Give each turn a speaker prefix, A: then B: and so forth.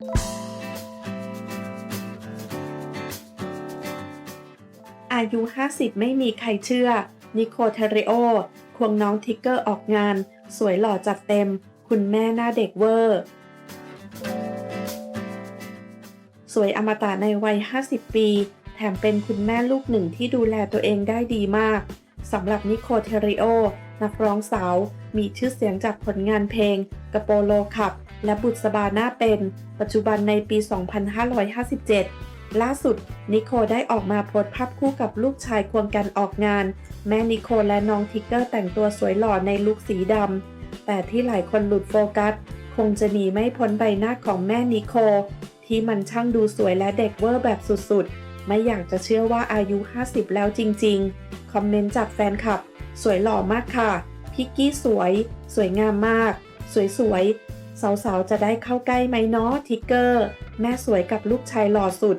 A: อายุ 50 ไม่มีใครเชื่อ นิโคเทริโอ ควงน้องทิกเกอร์ออกงาน สวยหล่อจัดเต็ม คุณแม่หน้าเด็กเวอร์ สวยอมตะในวัย 50 ปี แถมเป็นคุณแม่ลูกหนึ่งที่ดูแลตัวเองได้ดีมาก สำหรับนิโคเทริโอ นักร้องสาว มีชื่อเสียงจากผลงานเพลงกระโปโลขับ และบุษบาหน้าเป็น ปัจจุบันในปี 2557 ล่าสุด นิโคได้ออกมาโพสภาพคู่กับลูกชายควงกันออกงาน แม่นิโคและน้องทิกเกอร์แต่งตัวสวยหล่อในลุคสีดำ แต่ที่หลายคนหลุดโฟกัส คงจะหนีไม่พ้นใบหน้าของแม่นิโค ที่มันช่างดูสวยและเด็กเวอร์แบบสุดๆ ไม่อยากจะเชื่อว่าอายุ 50 แล้วจริง ๆ คอมเมนต์จากแฟนคลับ สวยหล่อมากค่ะ พิกกี้สวย สวยงามมาก สวยๆ สาวๆ จะได้เข้าใกล้ไหมเนาะทิกเกอร์ แม่สวยกับลูกชายหล่อสุด